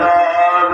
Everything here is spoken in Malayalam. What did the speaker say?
ഞാൻ